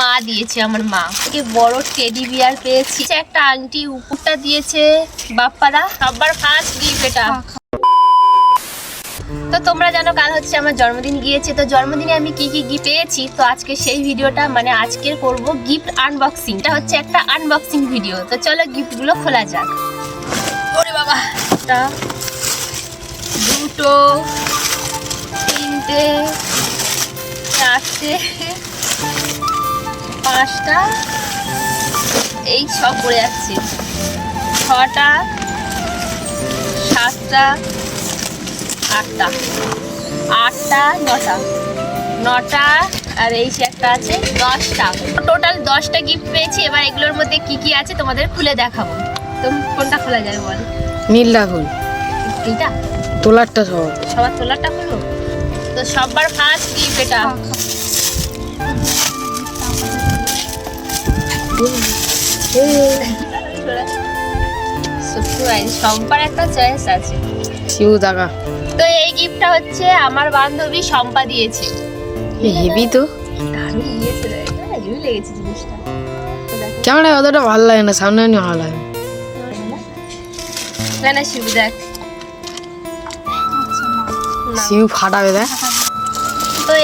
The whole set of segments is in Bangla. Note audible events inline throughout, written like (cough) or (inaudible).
মা দিয়েছে আমার মা। থেকে বড় টেডি বিয়ার পেয়েছি। একটা আংটি উপরটা দিয়েছে বাপ্পারা। সবার ফার্স্ট গিফট এটা তো তোমরা জানো কাল হচ্ছে আমার জন্মদিন গিয়েছে। তো জন্মদিনে আমি কি কি গিফট পেয়েছি? তো আজকে সেই ভিডিওটা মানে আজকের করব গিফট আনবক্সিং এটা হচ্ছে একটা আনবক্সিং ভিডিও তো চলো গিফটগুলো খোলা যাক। ওরে বাবা একটা দুটো তিনটে চারটে পাঁচটা। এই সব পড়ে যাচ্ছে। ছটা সাতটা আটটা। আটটা নটা। নটা আর এই সে একটা আছে দশটা। টোটাল দশটা গিফট পেয়েছি। এবার এগুলোর মধ্যে কি কি আছে তোমাদের খুলে দেখাবো। তো কোনটা খোলা যাবে বল? নীলটা ফুল এইটা? তোলারটা সব। সবার তোলারটা খুলবো? তো সবার ফার্স্ট গিফট এটা। সম্পার একটা চয়েস আছে। শিউ টাকা তো এই গিফটটা হচ্ছে আমার বান্ধবী সম্পা দিয়েছে। হেভি তো। দারুণ দিয়েছে হেভি লেগেছে জিনিসটা। ক্যামেরায় অতটা ভালো লাগে না সামনে নিয়ে ভালো লাগে। না না শিবু দেখ। শিউ ফাটাবে দেখ।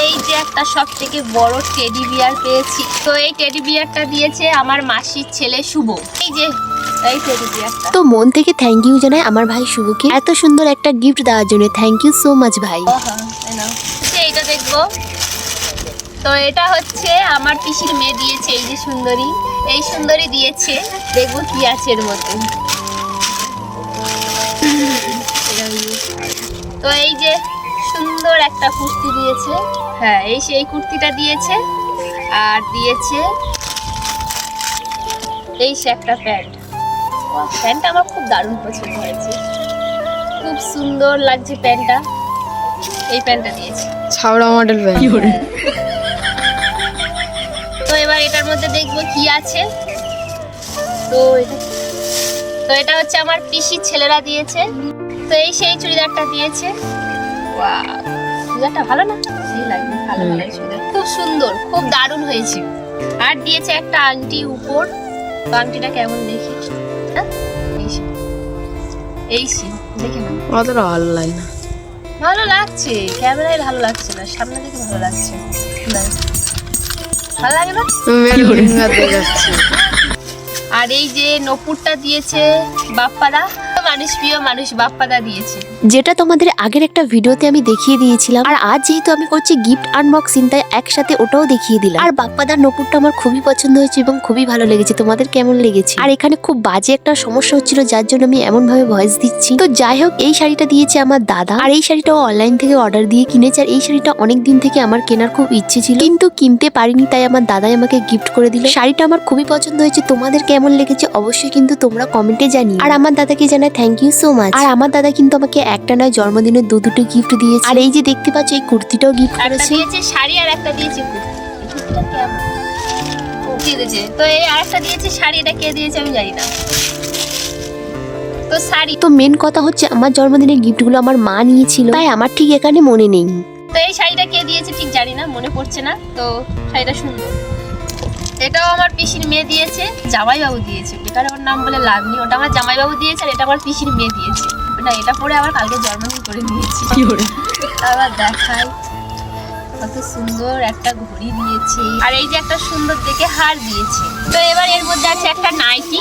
এই যে একটা সব থেকে বড় টেডি বিয়ার পেয়েছি। তো এই টেডি বিয়ারটা দিয়েছে আমার মাসির ছেলে শুভ এই যে তো মন থেকে থ্যাংক ইউ জানাই আমার ভাই শুভকে। এত সুন্দর একটা গিফট দেওয়ার জন্য থ্যাংক ইউ সো মাচ ভাই। নাও। হচ্ছে এইটা দেখব। তো এটা হচ্ছে আমার পিসির মেয়ে দিয়েছে এই যে সুন্দরী। এই সুন্দরী দিয়েছে দেখব কি আছে এর মধ্যে। (laughs) তো এই যে একটা কুর্তি দিয়েছে। হ্যাঁ এই সেই কুর্তিটা দিয়েছে। আর দিয়েছে এই সে একটা প্যান্ট। প্যান্টটা আমার খুব দারুণ পছন্দ হয়েছে। খুব সুন্দর লাগছে প্যান্টটা। এই প্যান্টটা দিয়েছে। ছাবড়া মডেল প্যান্ট তো এবার এটার মধ্যে দেখব কি আছে। তো এটা তো এটা হচ্ছে আমার পিসির ছেলেরা দিয়েছে। তো এই সেই চুড়িদারটা দিয়েছে। Wow, চুড়িদারটা ভালো না? সেই লাগবে। ভালো হুম। ভালো খুব সুন্দর খুব দারুণ হয়েছে। আর দিয়েছে একটা আংটি উপর। তো আংটিটা কেমন দেখি? হ্যাঁ? এই সে। এই সে। দেখে না অতটা ভালো লাগে না। ভালো লাগছে। ক্যামেরায় ভালো লাগছে না। সামনে থেকে ভালো লাগছে। না ভালো লাগে না? আর এই যে নপুরটা দিয়েছে বাপ্পাদা মানুষ, প্রিয় মানুষ, বাপ্পাদা দিয়েছে। যেটা তোমাদের আগের একটা ভিডিওতে আমি দেখিয়ে দিয়েছিলাম, আর আজ যেহেতু আমি করছি গিফট আনবক্সিং তাই একসাথে ওটাও দেখিয়ে দিলাম। আর বাপ্পাদার নপুরটা আমার খুবই পছন্দ হয়েছে এবং খুবই ভালো লেগেছে। তোমাদের কেমন লেগেছে? আর এখানে খুব বাজে একটা সমস্যা হচ্ছিল, যার জন্য আমি এমন ভাবে ভয়েস দিচ্ছি। তো যাই হোক, এই শাড়িটা দিয়েছে আমার দাদা। আর এই শাড়িটাও অনলাইন থেকে অর্ডার দিয়ে কিনেছে, আর এই শাড়িটা অনেক দিন থেকে আমার কেনার খুব ইচ্ছে ছিল। কিন্তু কিনতে পারিনি, তাই আমার দাদাই আমাকে গিফট করে দিল। শাড়িটা আমার খুবই পছন্দ হয়েছে, তোমাদের কেমন লেগেছে অবশ্যই কিন্তু তোমরা কমেন্টে জানিও। আর আমার দাদাকে জানাই থ্যাংক ইউ সো মাচ আর আমার দাদা কিন্তু আমাকে একটা নয় জন্মদিনের দু দুটো গিফট দিয়েছে। আর এই যে দেখতে পাচ্ছ এই কুর্তিটাও গিফট করেছে। দিয়েছে শাড়ি আর একটা দিয়েছে কুর্তিটা কেমন দিয়েছে? তো এই আরেকটা দিয়েছে শাড়ি এটা কে দিয়েছে আমি জানি না। তো শাড়ি। তো মেন কথা হচ্ছে আমার জন্মদিনের গিফটগুলো আমার মা নিয়েছিল। তাই আমার ঠিক এখানে মনে নেই। তো এই শাড়িটা কে দিয়েছে ঠিক জানি না মনে পড়ছে না। তো শাড়িটা সুন্দর। এটাও আমার পিসির মেয়ে দিয়েছে জামাইবাবু দিয়েছে। বেকার ওর নাম বলে লাভ নেই ওটা আমার জামাইবাবু দিয়েছে আর এটা আমার পিসির মেয়ে দিয়েছে। না এটা পরে আবার কালকে জন্মদিন করে নিয়েছি আবার দেখাই কত সুন্দর একটা ঘড়ি দিয়েছে। আর এই যে একটা সুন্দর দেখে হার দিয়েছে। তো এবার এর মধ্যে আছে একটা নাইটি।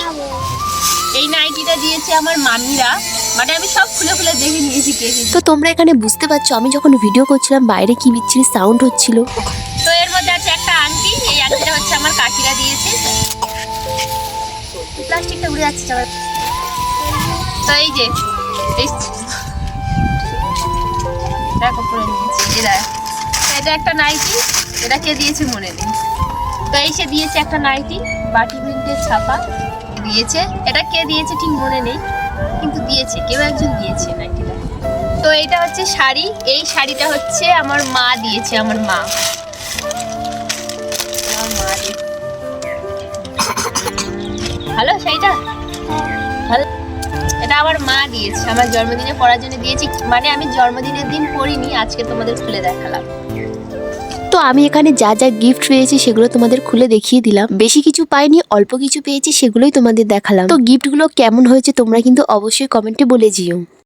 এই নাইটিটা দিয়েছে আমার মামিরা। মানে আমি সব খুলে খুলে দেখে নিয়েছি তো তোমরা এখানে বুঝতে পারছ আমি যখন ভিডিও করছিলাম বাইরে কি বিচ্ছিরি সাউন্ড হচ্ছিল? তো এর মধ্যে আছে এই আংটিটা হচ্ছে আমার কাকিরা দিয়েছে। প্লাস্টিকটা উড়ে যাচ্ছে সবার তো এই যে দেখো, পরে নিয়েছি। দেখ। এটা একটা নাইটি, এটা কে দিয়েছে মনে নেই। তো এই সে দিয়েছে একটা নাইটি, বাটি প্রিন্টের ছাপা দিয়েছে। এটা কে দিয়েছে ঠিক মনে নেই, কিন্তু দিয়েছে, কেউ একজন দিয়েছে নাইটিটা। তো এটা হচ্ছে শাড়ি, এই শাড়িটা হচ্ছে আমার মা দিয়েছে, আমার মা। ভালো, সেইটা? ভালো। এটা আমার মা দিয়েছে, আমার জন্মদিনে পড়ার জন্য দিয়েছি। মানে আমি জন্মদিনের দিন পড়িনি, আজকে তোমাদের খুলে দেখালাম। তো আমি এখানে যা যা গিফট পেয়েছি সেগুলো তোমাদের খুলে দেখিয়ে দিলাম। বেশি কিছু পাইনি, অল্প কিছু পেয়েছি, সেগুলোই তোমাদের দেখালাম। তো গিফটগুলো কেমন হয়েছে তোমরা কিন্তু অবশ্যই কমেন্টে বলে যেও